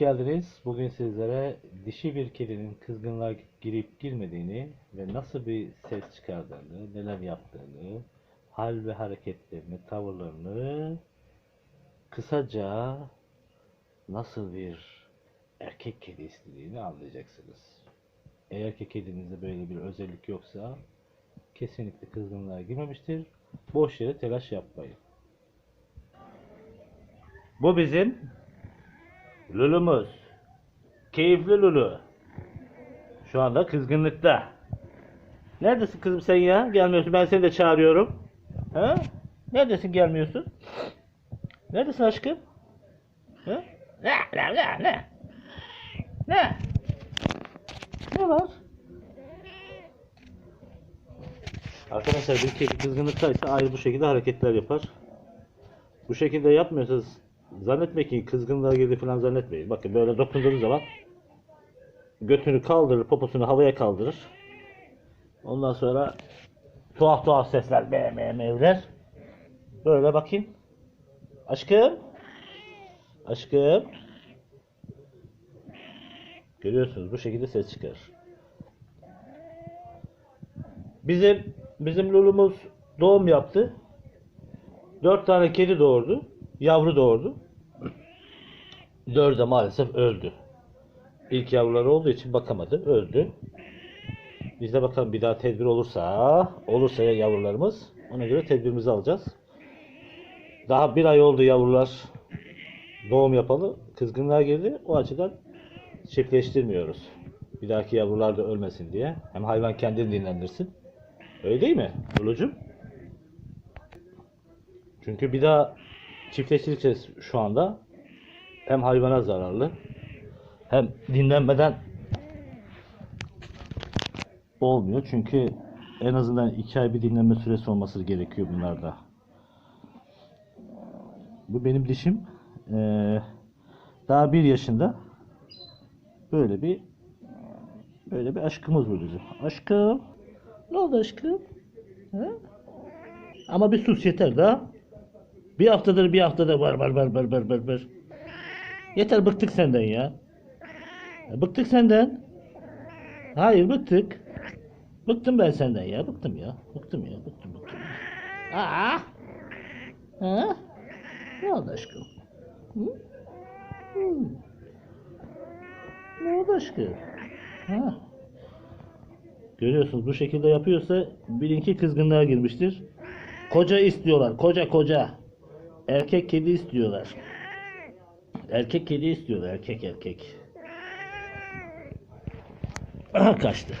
geldiniz. Bugün sizlere dişi bir kedinin kızgınlığa girip girmediğini ve nasıl bir ses çıkardığını, neler yaptığını, hal ve hareketlerini, tavırlarını kısaca nasıl bir erkek kedi istediğini anlayacaksınız. Eğer ki kedinizde böyle bir özellik yoksa kesinlikle kızgınlığa girmemiştir. Boş yere telaş yapmayın. Bu bizim Lulumuz. Keyifli Lulu. Şu anda kızgınlıkta. Neredesin kızım sen ya? Gelmiyorsun. Ben seni de çağırıyorum. Ha? Neredesin gelmiyorsun? Neredesin aşkım? Ha? Ne? Ne? Ne? Ne? Ne? Ne var? Arkadaşlar bir kedi kızgınlıktaysa ayrı bu şekilde hareketler yapar. Bu şekilde yapmıyorsanız zannetmeyin ki kızgınlığa girdi falan zannetmeyin. Bakın böyle dokunduğunuz zaman götünü kaldırır, poposunu havaya kaldırır. Ondan sonra tuhaf tuhaf sesler me me mevler. Böyle bakayım. Aşkım. Aşkım. Görüyorsunuz bu şekilde ses çıkarır. Bizim bizim Lulumuz doğum yaptı. Dört tane kedi doğurdu. Yavru doğurdu. Dördü de maalesef öldü. İlk yavruları olduğu için bakamadı. Öldü. Biz de bakalım bir daha tedbir olursa, olursa ya yavrularımız ona göre tedbirimizi alacağız. Daha bir ay oldu yavrular doğum yapalı. Kızgınlığa girdi. O açıdan çiftleştirmiyoruz. Bir dahaki yavrular da ölmesin diye. Hem hayvan kendini dinlendirsin. Öyle değil mi Lulucuğum? Çünkü bir daha çiftleştireceğiz şu anda. Hem hayvana zararlı hem dinlenmeden olmuyor. Çünkü en azından iki ay bir dinlenme süresi olması gerekiyor bunlarda. Bu benim dişim. Ee, daha bir yaşında. Böyle bir böyle bir aşkımız var bizim. Aşkım. Ne oldu aşkım? Ha? Ama bir sus yeter daha. Bir haftadır bir haftadır var var var var var var var. Yeter bıktık senden ya. Bıktık senden. Hayır bıktık. Bıktım ben senden ya. Bıktım ya. Bıktım ya. Bıktım bıktım. Aa. Ha? Ne oldu aşkım? Hı? Hı. Ne oldu aşkım? Ha? Görüyorsunuz bu şekilde yapıyorsa birinki kızgınlığa girmiştir. Koca istiyorlar. Koca koca. Erkek kedi istiyorlar. Erkek kedi istiyorlar. Erkek erkek. Aha kaçtı.